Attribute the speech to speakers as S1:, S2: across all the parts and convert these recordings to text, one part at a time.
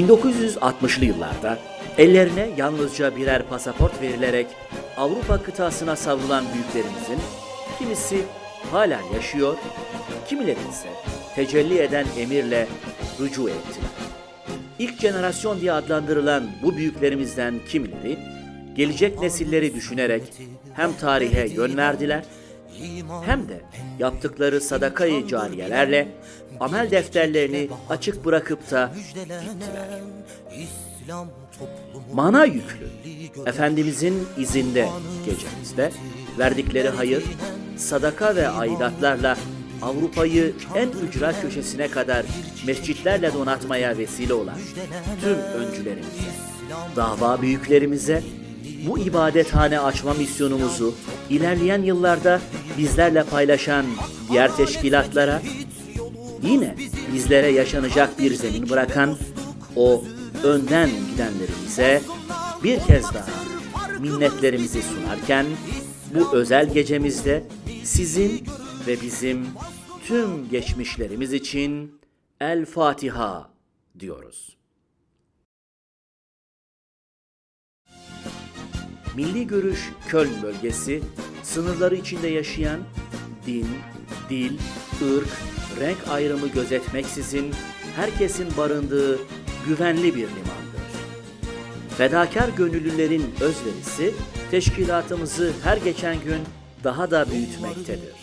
S1: 1960'lı yıllarda ellerine yalnızca birer pasaport verilerek Avrupa kıtasına savrulan büyüklerimizin kimisi hala yaşıyor, kimileri ise tecelli eden emirle rücu ettiler. İlk jenerasyon diye adlandırılan bu büyüklerimizden kimileri gelecek nesilleri düşünerek hem tarihe yön verdiler hem de yaptıkları sadakayı cariyelerle amel defterlerini açık bırakıp da gittiler. Mana yüklü Efendimizin izinde gecemizde verdikleri hayır, sadaka ve aidatlarla Avrupa'yı en ücra köşesine kadar mescitlerle donatmaya vesile olan tüm öncülerimize, dava büyüklerimize bu ibadethane açma misyonumuzu ilerleyen yıllarda bizlerle paylaşan diğer teşkilatlara yine bizlere yaşanacak bir zemin bırakan o önden gidenlerimize bir kez daha minnetlerimizi sunarken bu özel gecemizde sizin ve bizim tüm geçmişlerimiz için El Fatiha diyoruz. Milli Görüş Köln bölgesi sınırları içinde yaşayan din, dil, ırk, renk ayrımı gözetmeksizin herkesin barındığı güvenli bir limandır. Fedakar gönüllülerin özverisi teşkilatımızı her geçen gün daha da büyütmektedir.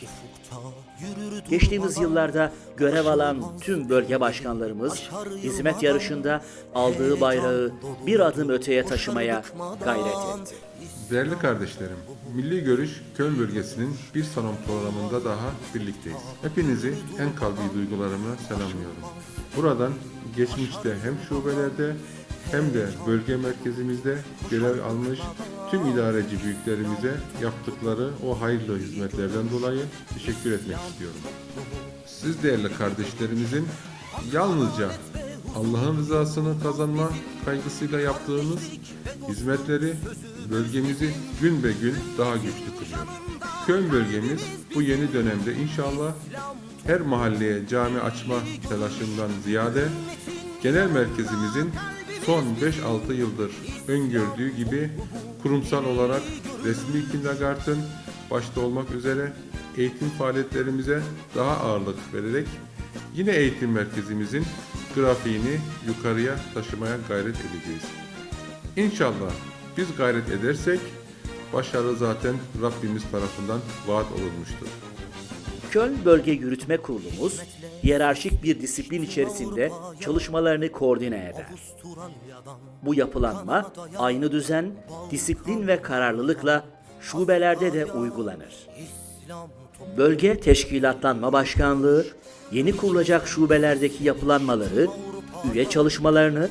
S1: Geçtiğimiz yıllarda görev alan tüm bölge başkanlarımız hizmet yarışında aldığı bayrağı bir adım öteye taşımaya gayret etti.
S2: Değerli kardeşlerim, Milli Görüş Köln bölgesinin bir salon programında daha birlikteyiz. Hepinizi en kalbi duygularımla selamlıyorum. Buradan geçmişte hem şubelerde hem de bölge merkezimizde görev almış tüm idareci büyüklerimize yaptıkları o hayırlı hizmetlerden dolayı teşekkür etmek istiyorum. Siz değerli kardeşlerimizin yalnızca Allah'ın rızasını kazanma kaygısıyla yaptığımız hizmetleri bölgemizi gün be gün daha güçlü kılıyor. Köln bölgemiz bu yeni dönemde inşallah her mahalleye cami açma telaşından ziyade genel merkezimizin son 5-6 yıldır öngördüğü gibi kurumsal olarak resmi kindergarten başta olmak üzere eğitim faaliyetlerimize daha ağırlık vererek yine eğitim merkezimizin grafiğini yukarıya taşımaya gayret edeceğiz. İnşallah biz gayret edersek başarı zaten Rabbimiz tarafından vaat olunmuştur.
S1: Köln Bölge Yürütme Kurulumuz, hiyerarşik bir disiplin içerisinde çalışmalarını koordine eder. Bu yapılanma aynı düzen, disiplin ve kararlılıkla şubelerde de uygulanır. Bölge Teşkilatlanma Başkanlığı, yeni kurulacak şubelerdeki yapılanmaları, üye çalışmalarını,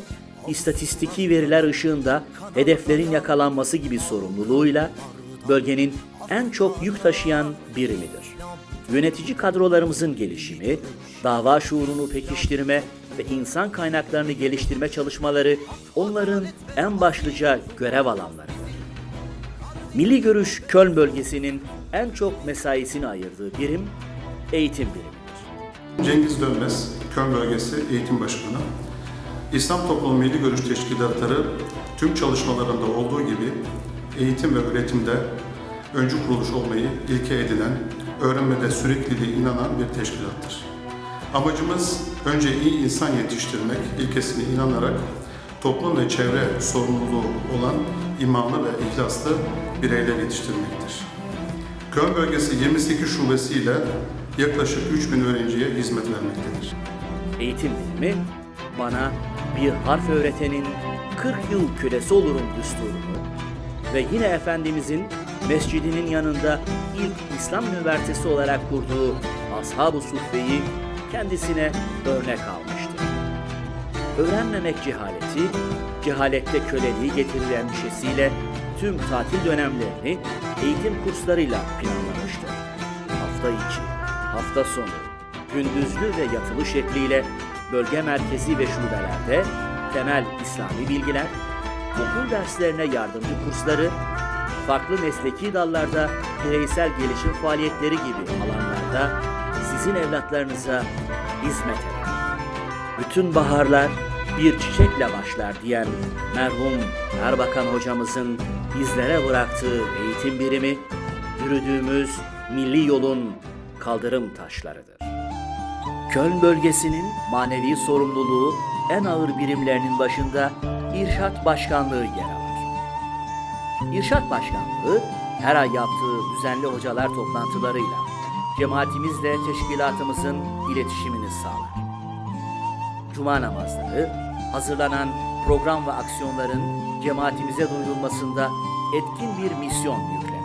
S1: istatistiki veriler ışığında hedeflerin yakalanması gibi sorumluluğuyla bölgenin en çok yük taşıyan birimidir. Yönetici kadrolarımızın gelişimi, dava şuurunu pekiştirme ve insan kaynaklarını geliştirme çalışmaları onların en başlıca görev alanlarıdır. Milli Görüş Köln bölgesinin en çok mesaisini ayırdığı birim eğitim birimidir.
S3: Cengiz Dönmez, Köln Bölgesi Eğitim Başkanı. İslam Toplumu Milli Görüş Teşkilatları tüm çalışmalarında olduğu gibi eğitim ve üretimde öncü kuruluş olmayı ilke edinen, öğrenmede sürekliliğe inanan bir teşkilattır. Amacımız önce iyi insan yetiştirmek ilkesine inanarak toplum ve çevre sorumluluğu olan imanlı ve ihlaslı bireyler yetiştirmektir. Köln bölgesi 28 şubesiyle yaklaşık 3000 öğrenciye hizmet vermektedir.
S1: Eğitim bilimi bana bir harf öğretenin 40 yıl kölesi olurum düsturunu ve yine Efendimizin mescidinin yanında ilk İslam üniversitesi olarak kurduğu Ashab-ı Suffe'yi kendisine örnek almıştır. Öğrenmemek cehaleti, cehalette köleliği getirilen şişesiyle tüm tatil dönemlerini eğitim kurslarıyla planlamıştır. Hafta içi, hafta sonu, gündüzlü ve yatılı şekliyle bölge merkezi ve şubelerde temel İslami bilgiler, okul derslerine yardımcı kursları, farklı mesleki dallarda bireysel gelişim faaliyetleri gibi alanlarda sizin evlatlarınıza hizmet eder. Bütün baharlar bir çiçekle başlar diyen merhum Erbakan hocamızın bizlere bıraktığı eğitim birimi, yürüdüğümüz milli yolun kaldırım taşlarıdır. Köln bölgesinin manevi sorumluluğu en ağır birimlerinin başında İrşat Başkanlığı yer alır. İrşat Başkanlığı her ay yaptığı düzenli hocalar toplantılarıyla cemaatimizle teşkilatımızın iletişimini sağlar. Cuma namazları, hazırlanan program ve aksiyonların cemaatimize duyurulmasında etkin bir misyon yüklenir.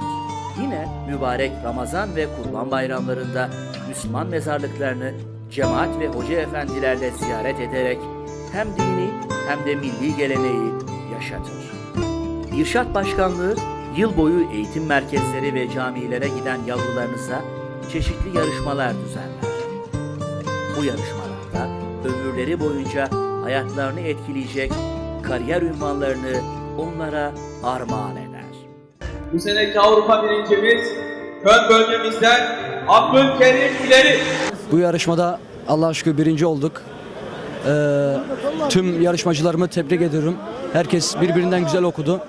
S1: Yine mübarek Ramazan ve Kurban bayramlarında Müslüman mezarlıklarını cemaat ve hoca efendilerle ziyaret ederek hem dini hem de milli geleneği yaşatır. İrşat Başkanlığı yıl boyu eğitim merkezleri ve camilere giden yavrularınıza çeşitli yarışmalar düzenler. Bu yarışmalarda ömürleri boyunca hayatlarını etkileyecek kariyer ünvanlarını onlara armağan eder.
S4: Bu seneki Avrupa birincimiz Köln bölgemizden Abdülkerim İleri.
S5: Bu yarışmada Allah'a şükür birinci olduk. Ee, tüm yarışmacılarımı tebrik ediyorum. Herkes birbirinden güzel okudu.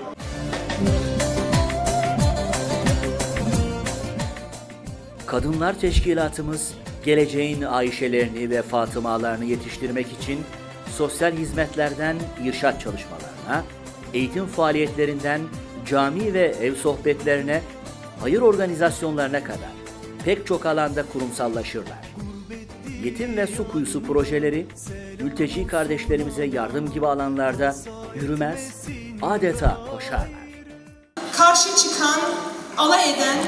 S1: Kadınlar Teşkilatımız geleceğin Ayşelerini ve Fatımalarını yetiştirmek için sosyal hizmetlerden irşat çalışmalarına, eğitim faaliyetlerinden cami ve ev sohbetlerine, hayır organizasyonlarına kadar pek çok alanda kurumsallaşırlar. Yetim ve su kuyusu projeleri, mülteci kardeşlerimize yardım gibi alanlarda yürümez, adeta koşarlar.
S6: karşı çıkan, alay eden,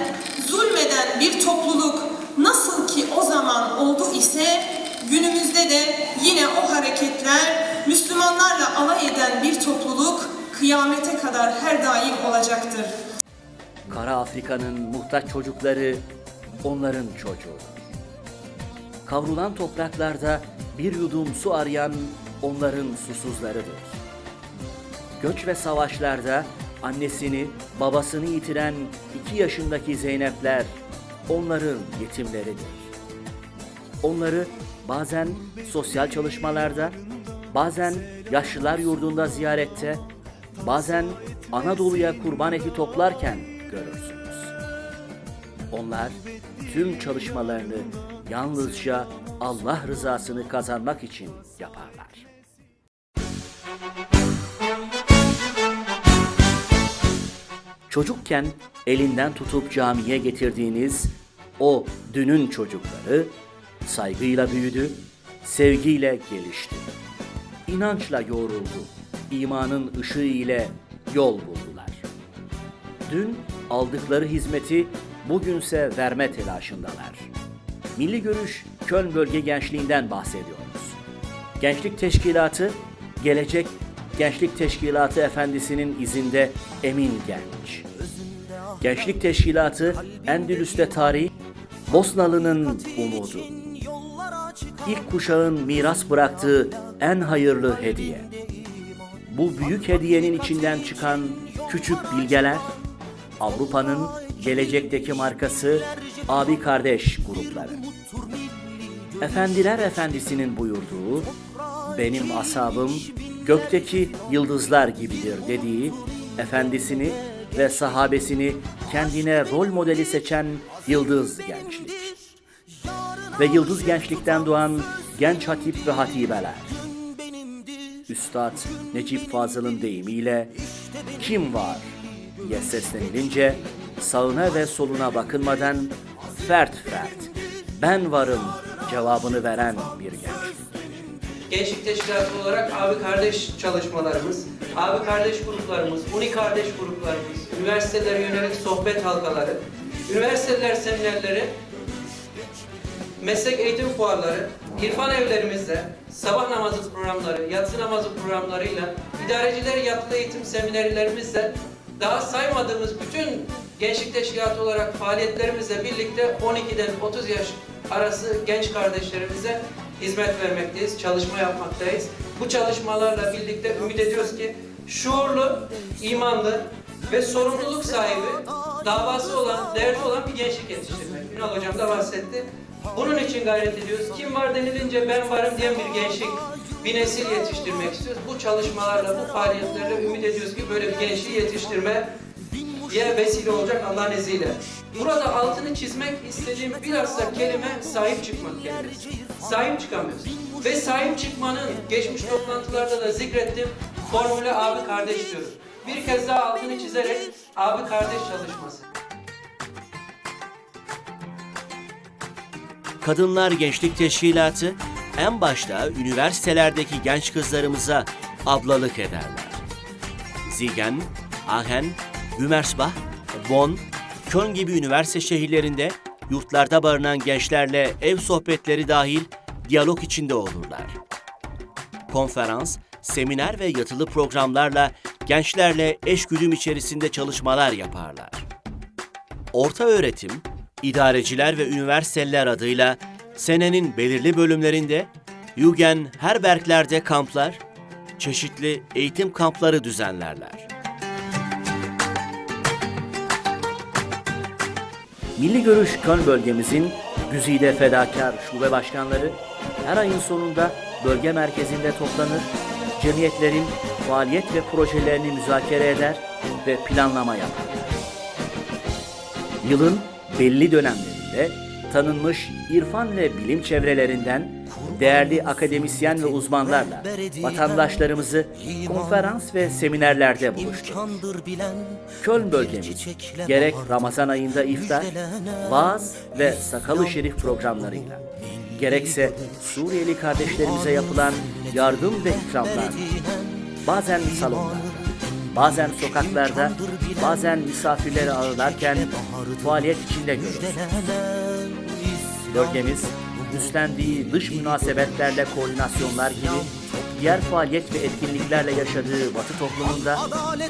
S6: zulmeden bir topluluk nasıl ki o zaman oldu ise günümüzde de yine o hareketler Müslümanlarla alay eden bir topluluk kıyamete kadar her daim olacaktır.
S1: Kara Afrika'nın muhtaç çocukları onların çocuğudur. Kavrulan topraklarda bir yudum su arayan onların susuzlarıdır. Göç ve savaşlarda annesini, babasını yitiren iki yaşındaki Zeynepler onların yetimleridir. Onları bazen sosyal çalışmalarda, bazen yaşlılar yurdunda ziyarette, bazen Anadolu'ya kurban eti toplarken görürsünüz. Onlar tüm çalışmalarını yalnızca Allah rızasını kazanmak için yaparlar. Çocukken elinden tutup camiye getirdiğiniz o dünün çocukları saygıyla büyüdü, sevgiyle gelişti. İnançla yoğruldu, imanın ışığı ile yol buldular. Dün aldıkları hizmeti bugünse verme telaşındalar. Milli Görüş Köln Bölge Gençliğinden bahsediyoruz. Gençlik Teşkilatı, Gelecek Gençlik Teşkilatı Efendisi'nin izinde Emin Genç. Gençlik Teşkilatı Endülüs'te tarih, Bosnalı'nın umudu. İlk kuşağın miras bıraktığı en hayırlı hediye. Bu büyük hediyenin içinden çıkan küçük bilgeler, Avrupa'nın gelecekteki markası abi kardeş grupları. Efendiler Efendisi'nin buyurduğu, benim asabım gökteki yıldızlar gibidir dediği, efendisini ve sahabesini kendine rol modeli seçen Yıldız Gençlik. Ve Yıldız Gençlik'ten doğan genç hatip ve hatibeler. Üstad Necip Fazıl'ın deyimiyle kim var diye seslenilince sağına ve soluna bakılmadan fert fert ben varım cevabını veren bir gençlik.
S7: gençlik teşkilatı olarak abi kardeş çalışmalarımız, abi kardeş gruplarımız, uni kardeş gruplarımız, üniversitelere yönelik sohbet halkaları, üniversiteler seminerleri, meslek eğitim fuarları, irfan evlerimizde sabah namazı programları, yatsı namazı programlarıyla, idareciler yatılı eğitim seminerlerimizle daha saymadığımız bütün gençlik teşkilatı olarak faaliyetlerimizle birlikte 12'den 30 yaş arası genç kardeşlerimize hizmet vermekteyiz, çalışma yapmaktayız. Bu çalışmalarla birlikte ümit ediyoruz ki şuurlu, imanlı ve sorumluluk sahibi, davası olan, derdi olan bir gençlik yetiştirmek. Ünal Hocam da bahsetti. Bunun için gayret ediyoruz. Kim var denilince ben varım diyen bir gençlik, bir nesil yetiştirmek istiyoruz. Bu çalışmalarla, bu faaliyetlerle ümit ediyoruz ki böyle bir gençliği yetiştirme diye vesile olacak Allah'ın izniyle. Burada altını çizmek istediğim bilhassa kelime sahip çıkmak kelimesi. Sahip çıkamıyoruz. Ve sahip çıkmanın geçmiş toplantılarda da zikrettim. Formülü abi kardeş diyoruz. Bir kez daha altını çizerek abi kardeş çalışması.
S1: Kadınlar Gençlik Teşkilatı en başta üniversitelerdeki genç kızlarımıza ablalık ederler. Ziegen, Aachen, Gümersbach, Bonn, Köln gibi üniversite şehirlerinde yurtlarda barınan gençlerle ev sohbetleri dahil diyalog içinde olurlar. Konferans, seminer ve yatılı programlarla gençlerle eşgüdüm içerisinde çalışmalar yaparlar. Orta öğretim, idareciler ve üniversiteler adıyla senenin belirli bölümlerinde Jugend Herberglerde kamplar, çeşitli eğitim kampları düzenlerler. Milli Görüş Köln bölgemizin güzide fedakar şube başkanları her ayın sonunda bölge merkezinde toplanır, cemiyetlerin faaliyet ve projelerini müzakere eder ve planlama yapar. Yılın belli dönemlerinde tanınmış irfan ve bilim çevrelerinden değerli akademisyen ve uzmanlarla vatandaşlarımızı konferans ve seminerlerde buluşturur. Köln bölgemiz gerek Ramazan ayında iftar, vaaz ve sakalı şerif programlarıyla, gerekse Suriyeli kardeşlerimize yapılan yardım ve ikramlar, bazen salonlarda, bazen sokaklarda, bazen misafirleri ağırlarken faaliyet içinde görürüz. Bölgemiz üstlendiği dış münasebetlerle koordinasyonlar gibi diğer faaliyet ve etkinliklerle yaşadığı Batı toplumunda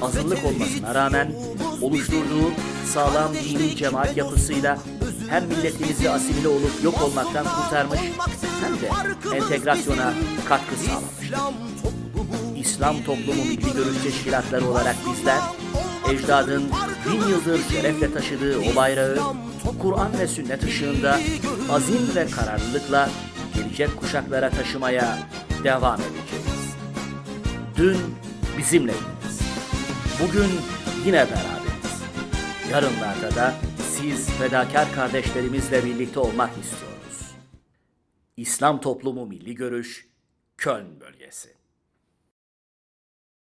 S1: azınlık olmasına rağmen oluşturduğu sağlam dini cemaat yapısıyla hem milletimizi asimile olup yok olmaktan kurtarmış hem de entegrasyona katkı sağlamış. İslam toplumu milli görüş teşkilatları olarak bizler, ecdadın bin yıldır şerefle taşıdığı o bayrağı, Kur'an ve sünnet ışığında azim ve kararlılıkla gelecek kuşaklara taşımaya devam edeceğiz. Dün bizimleydiniz. Bugün yine beraberiz. Yarınlarda da siz fedakar kardeşlerimizle birlikte olmak istiyoruz. İslam Toplumu Milli Görüş, Köln Bölgesi.